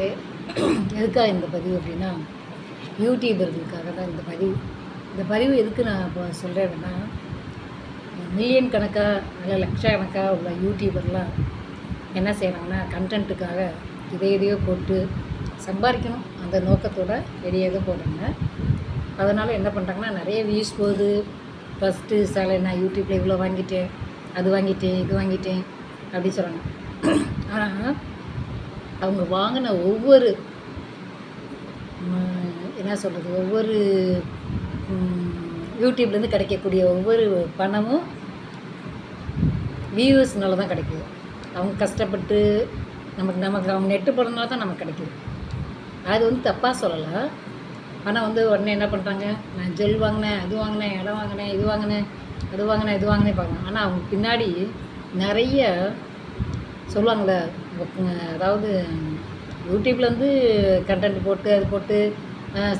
நண்பர்களே எதுக்காக இந்த பதிவு அப்படின்னா யூடியூபர்களுக்காக தான் இந்த பதிவு. இந்த பதிவு எதுக்கு நான் இப்போ சொல்கிறேன்னா மில்லியன் கணக்காக இல்லை லட்சக்கணக்காக உள்ள யூடியூபர்லாம் என்ன செய்கிறாங்கன்னா கண்டென்ட்டுக்காக இதை எதையோ போட்டு சம்பாதிக்கணும் அந்த நோக்கத்தோட வெளியே எதோ போடுறாங்க அதனால் என்ன பண்ணுறாங்கன்னா நிறைய வியூஸ் போகுது. ஃபஸ்ட்டு சில நான் யூடியூப்பில் இவ்வளோ வாங்கிட்டேன் அது வாங்கிட்டேன் இது வாங்கிட்டேன் அப்படி சொல்கிறாங்க ஆனால் அவங்க வாங்கின ஒவ்வொரு என்ன சொல்கிறது ஒவ்வொரு யூடியூப்லேருந்து கிடைக்கக்கூடிய ஒவ்வொரு பணமும் வியூவர்ஸ்னால தான் கிடைக்குது. அவங்க கஷ்டப்பட்டு நமக்கு நமக்கு அவங்க நெட்டு போடுறதுனால தான் நமக்கு கிடைக்குது. அது வந்து தப்பாக சொல்லலை. ஆனால் வந்து உடனே என்ன பண்ணுறாங்க நான் ஜெல் வாங்கினேன் அது வாங்கினேன் இடம் வாங்கினேன் இது வாங்கினேன் அது வாங்கினேன் இது வாங்கினேன் பார்க்கணும் ஆனால் அவங்க பின்னாடி நிறைய சொல்லுவாங்களே அதாவது யூடியூப்லேருந்து கண்டென்ட் போட்டு அது போட்டு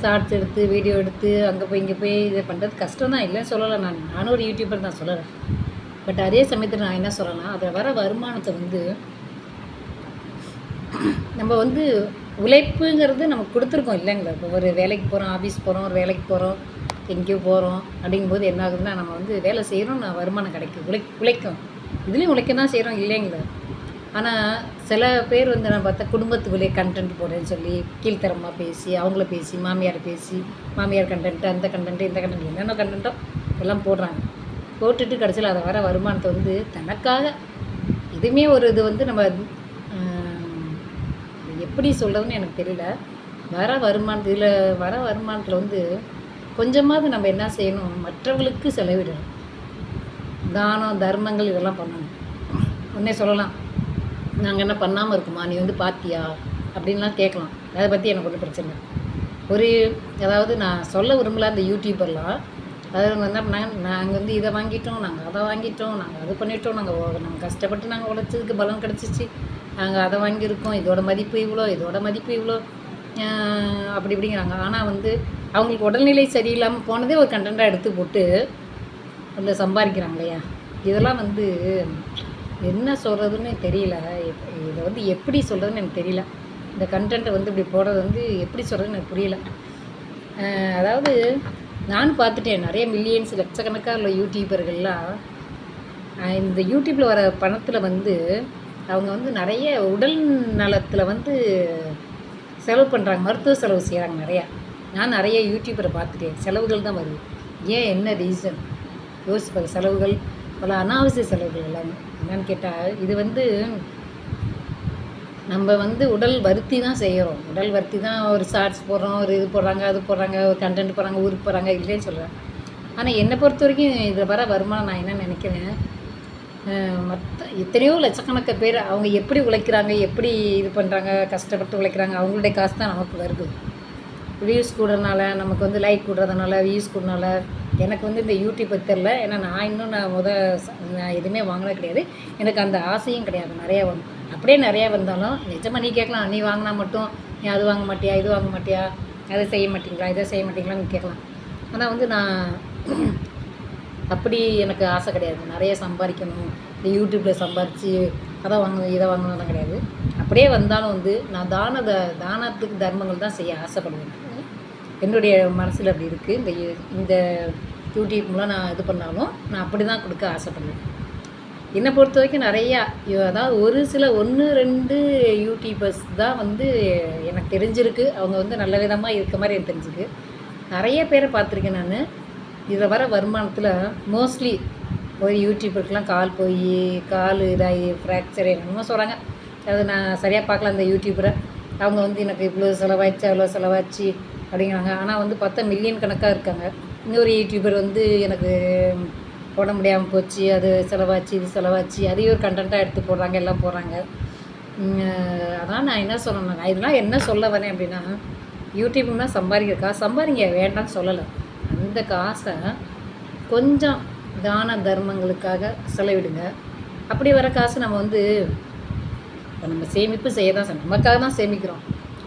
ஷார்ட்ஸ் எடுத்து வீடியோ எடுத்து அங்கே போய் இங்கே போய் இதை பண்ணுறது கஷ்டம் தான் இல்லைன்னு சொல்லலை நான். நானும் ஒரு யூடியூபர் தான் சொல்லலை. பட் அதே சமயத்தில் நான் என்ன சொல்லலாம் அதில் வர வருமானத்தை வந்து நம்ம வந்து உழைப்புங்கிறது நமக்கு கொடுத்துருக்கோம் இல்லைங்களா? இப்போ ஒரு வேலைக்கு போகிறோம் ஆஃபீஸ் போகிறோம் ஒரு வேலைக்கு போகிறோம் எங்கேயோ போகிறோம் அப்படிங்கும்போது என்ன ஆகுதுன்னா நம்ம வந்து வேலை செய்கிறோம் நான் வருமானம் கிடைக்கும் உழை உழைக்கும். இதுலேயும் உழைக்க தான் செய்கிறோம் இல்லைங்களா? ஆனால் சில பேர் வந்து நான் பார்த்தா குடும்பத்துக்குள்ளேயே கண்டென்ட் போடுறேன்னு சொல்லி கீழ்த்தரமாக பேசி அவங்கள பேசி மாமியார் பேசி மாமியார் கண்டென்ட்டு அந்த கண்டென்ட்டு இந்த கண்டென்ட் என்னென்ன கண்டென்ட்டோ எல்லாம் போடுறாங்க. போட்டுட்டு கடைசியில் அதை வர வருமானத்தை வந்து தனக்காக இதுவுமே ஒரு இது வந்து நம்ம எப்படி சொல்கிறதுன்னு எனக்கு தெரியல. வர வருமானத்து இதில் வர வருமானத்தில் வந்து கொஞ்சமாவது நம்ம என்ன செய்யணும் மற்றவங்களுக்கு செலவிடணும். தானம் தர்மங்கள் இதெல்லாம் பண்ணணும். உடனே சொல்லலாம். நாங்கள் என்ன பண்ணாமல் இருக்குமா? நீ வந்து பார்த்தியா அப்படின்லாம் கேட்கலாம் அதை பற்றி எனக்கு ஒன்றும் பிரச்சனை ஒரு அதாவது நான் சொல்ல விரும்பல அந்த யூடியூபர்லாம் அதாவது அவங்க என்ன பண்ணாங்க நாங்கள் வந்து இதை வாங்கிட்டோம் நாங்கள் அதை வாங்கிட்டோம் நாங்கள் அது பண்ணிட்டோம் நாங்கள் நாங்கள் கஷ்டப்பட்டு நாங்கள் உழைச்சதுக்கு பலம் கிடச்சிச்சு. நாங்கள் அதை வாங்கியிருக்கோம் இதோட மதிப்பு இவ்வளோ இதோட மதிப்பு இவ்வளோ. அப்படி இப்படிங்கிறாங்க. ஆனால் வந்து அவங்களுக்கு உடல்நிலை சரியில்லாமல் போனதே ஒரு கண்டென்ட்டாக எடுத்து போட்டு அதில் சம்பாதிக்கிறாங்க இல்லையா? இதெல்லாம் வந்து என்ன சொல்கிறதுன்னு தெரியல. இதை வந்து எப்படி சொல்கிறதுன்னு எனக்கு தெரியல. இந்த கண்டென்ட்டை வந்து இப்படி போடுறது வந்து எப்படி சொல்கிறதுன்னு எனக்கு புரியல. அதாவது நானும் பார்த்துட்டேன். நிறைய மில்லியன்ஸ் லட்சக்கணக்காக உள்ள யூடியூபர்கள்லாம் இந்த யூடியூப்பில் வர பணத்தில் வந்து அவங்க வந்து நிறைய உடல் நலத்தில் வந்து செலவு பண்ணுறாங்க மருத்துவ செலவு செய்கிறாங்க நிறையா. நான் நிறைய யூடியூபரை பார்த்துட்டேன். செலவுகள் தான் வருது. ஏன் என்ன ரீசன் யோசிப்பாங்க செலவுகள் பல அனாவசிய செலவுகள் எல்லாமே. என்னன்னு கேட்டால் இது வந்து நம்ம வந்து உடல் வருத்தி தான் செய்கிறோம் உடல் வருத்தி தான் ஒரு ஷார்ட்ஸ் போடுறோம் ஒரு இது போடுறாங்க அது போடுறாங்க ஒரு கண்டென்ட் போடுறாங்க ஊருக்கு போகிறாங்க இல்லைன்னு சொல்கிறேன் ஆனால் என்னை பொறுத்த வரைக்கும் இதில் வர வருமானம் நான் என்ன நினைக்கிறேன் மற்ற எத்தனையோ லட்சக்கணக்க பேர் அவங்க எப்படி உழைக்கிறாங்க எப்படி இது பண்ணுறாங்க கஷ்டப்பட்டு உழைக்கிறாங்க அவங்களுடைய காசு தான் நமக்கு வருது. வியூஸ் கூடுறதுனால நமக்கு வந்து லைக் கூடுறதுனால வியூஸ் கூடுறதுனால எனக்கு வந்து இந்த யூடியூப் தெரில ஏன்னா நான் இன்னும் நான் முத நான் எதுவுமே வாங்கினது கிடையாது. எனக்கு அந்த ஆசையும் கிடையாது. நிறையா வரும் அப்படியே நிறையா வந்தாலும் நிஜமாக நீ கேட்கலாம். நீ வாங்கினா மட்டும் நீ அது வாங்க மாட்டியா? இது வாங்க மாட்டியா? அதை செய்ய மாட்டிங்களா? இதை செய்ய மாட்டிங்களான்னு கேட்கலாம். ஆனால் வந்து நான் அப்படி எனக்கு ஆசை கிடையாது. நிறைய சம்பாதிக்கணும். இந்த யூடியூப்பில் சம்பாதிச்சு அதை வாங்கணும் இதை வாங்கணும்லாம் கிடையாது. அப்படியே வந்தாலும் வந்து நான் தான த தானத்துக்கு தர்மங்கள் தான் செய்ய ஆசைப்படுவேன். என்னுடைய மனசில் அப்படி இருக்குது இந்த இந்த யூடியூப் மூலம் நான் இது பண்ணாலும் நான் அப்படி தான் கொடுக்க ஆசைப்படுவேன். என்னை பொறுத்த வரைக்கும் நிறையா அதாவது ஒரு சில ஒன்று ரெண்டு யூடியூபர்ஸ் தான் வந்து எனக்கு தெரிஞ்சிருக்கு. அவங்க வந்து நல்ல விதமாக இருக்க மாதிரி எனக்கு தெரிஞ்சுக்கு நிறைய பேரை பார்த்துருக்கேன் நான். இதில் வர வருமானத்தில் மோஸ்ட்லி ஒரு யூடியூபருக்கெலாம் கால் போய் கால் இதாகி ஃப்ராக்சர் என்னமோ சொல்கிறாங்க அது நான் சரியாக பார்க்கல அந்த யூடியூபரை அவங்க வந்து எனக்கு இவ்வளோ செலவாயிடுச்சு அவ்வளோ செலவாச்சு அப்படிங்கிறாங்க. ஆனால் வந்து பார்த்தா மில்லியன் கணக்காக இருக்காங்க. இன்னொரு யூடியூபர் வந்து எனக்கு போட முடியாமல் போச்சு அது செலவாச்சு இது செலவாச்சு அதையும் ஒரு கண்டென்ட்டாக எடுத்து போடுறாங்க எல்லாம் போடுறாங்க. அதான் நான் என்ன சொல்லணும் இதெல்லாம் என்ன சொல்ல வரேன் அப்படின்னா யூடியூப்னா சம்பாதிக்கிற காசு சம்பாதிங்க வேண்டாம்னு சொல்லலை. அந்த காசை கொஞ்சம் தான தர்மங்களுக்காக செலவிடுங்க. அப்படி வர காசு நம்ம வந்து இப்போ நம்ம சேமிப்பு செய்ய தான் செய்யணும். நமக்காக தான் சேமிக்கிறோம்.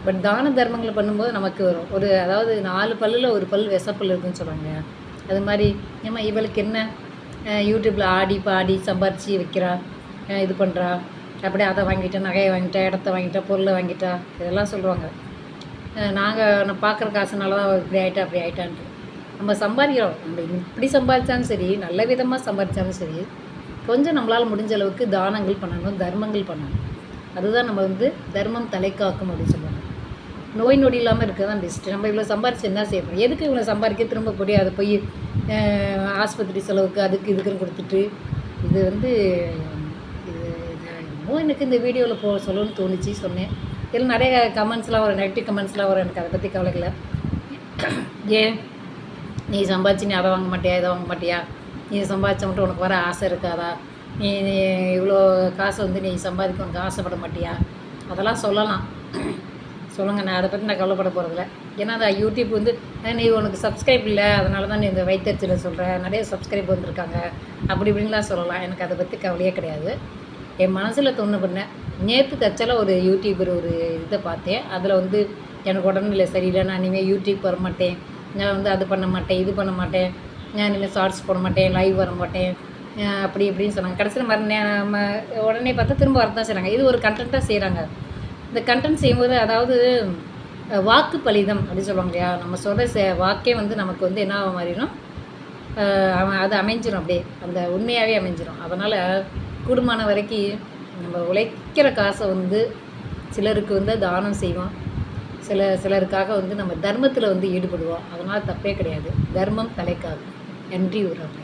பட் தான தர்மங்களை பண்ணும்போது நமக்கு வரும். ஒரு அதாவது நாலு பல்லில் ஒரு பல் விசப்பல் இருக்குன்னு சொல்கிறாங்க அது மாதிரி ஏமா இவளுக்கு என்ன? யூடியூப்பில் ஆடி பாடி சம்பாரித்து வைக்கிறா இது பண்ணுறா அப்படியே அதை வாங்கிட்டா நகையை வாங்கிட்டா இடத்த வாங்கிட்டா பொருளை வாங்கிட்டா இதெல்லாம் சொல்லுவாங்க. நாங்கள் நான் பார்க்குற காசுனால தான் இப்படி ஆகிட்டா அப்படி ஆகிட்டான்ட்டு நம்ம சம்பாதிக்கிறோம். நம்ம இப்படி சம்பாதிச்சாலும் சரி நல்ல விதமாக சம்பாதிச்சாலும் சரி கொஞ்சம் நம்மளால் முடிஞ்ச அளவுக்கு தானங்கள் பண்ணணும் தர்மங்கள் பண்ணணும். அதுதான் நம்ம வந்து தர்மம் தலை காக்கும் அப்படின்னு சொல்லுவாங்க. நோய் நொடி இல்லாமல் இருக்க தான் பெஸ்ட்டு நம்ம இவ்வளோ சம்பாரிச்சு என்ன செய்ய போகிறோம் எதுக்கு இவ்வளோ சம்பாதிக்க திரும்ப போய் அதை போய் ஆஸ்பத்திரி செலவுக்கு அதுக்கு இதுக்குன்னு கொடுத்துட்டு? இது வந்து இது என்னமோ எனக்கு இந்த வீடியோவில் போ சொல்லணும்னு தோணுச்சு சொன்னேன். இதில் நிறைய கமெண்ட்ஸ்லாம் வரும் நெகட்டிவ் கமெண்ட்ஸ்லாம் வரும். எனக்கு அதை பற்றி கவலைக்கல ஏன்? நீ சம்பாதிச்சு நீ அதை வாங்க மாட்டியா இதை வாங்க மாட்டியா? நீ சம்பாதிச்ச மட்டும் உனக்கு வர ஆசை இருக்காதா? நீ நீ இவ்வளோ காசை வந்து நீ சம்பாதிக்க உனக்கு ஆசைப்பட மாட்டியா? அதெல்லாம் சொல்லலாம். சொல்லுங்கள் நான் அதை பற்றி நான் கவலைப்பட போகிறதில்ல ஏன்னா அது யூடியூப் வந்து நீ உனக்கு சப்ஸ்கிரைப் இல்லை அதனால தான் நீ இந்த வைத்தறிச்சலை சொல்கிற நிறைய சப்ஸ்கிரைப் வந்திருக்காங்க. அப்படி இப்படின்லாம் சொல்லலாம். எனக்கு அதை பற்றி கவலையே கிடையாது. என் மனசில் தொண்ணு பண்ணேன் நேற்று தச்சால ஒரு யூடியூபர் ஒரு இதை பார்த்தேன். அதில் வந்து எனக்கு உடம்புல சரியில்லை. நான் இனிமேல் யூடியூப் வர மாட்டேன். நான் வந்து அது பண்ண மாட்டேன் இது பண்ண மாட்டேன். நான் இனிமேல் ஷார்ட்ஸ் போட மாட்டேன் லைவ் வர மாட்டேன். அப்படி இப்படின்னு சொன்னாங்க. கடைசியில் மறு நம்ம உடனே பார்த்தா திரும்ப வரதான் செய்கிறாங்க இது ஒரு கண்டென்ட்டாக செய்கிறாங்க இந்த கண்டென்ட் செய்யும்போது அதாவது வாக்கு பலிதம் அப்படின்னு சொல்லுவாங்க இல்லையா? நம்ம சொல்கிற சே வாக்கே வந்து நமக்கு வந்து என்ன ஆக மாறிடும் அவன் அது அமைஞ்சிரும் அப்படியே. அந்த உண்மையாகவே அமைஞ்சிரும். அதனால் கூடுமான வரைக்கும் நம்ம உழைக்கிற காசை வந்து சிலருக்கு வந்து தானம் செய்வோம். சில சிலருக்காக வந்து நம்ம தர்மத்தில் வந்து ஈடுபடுவோம். அதனால் தப்பே கிடையாது. தர்மம் தலைக்காது. நன்றி உறவு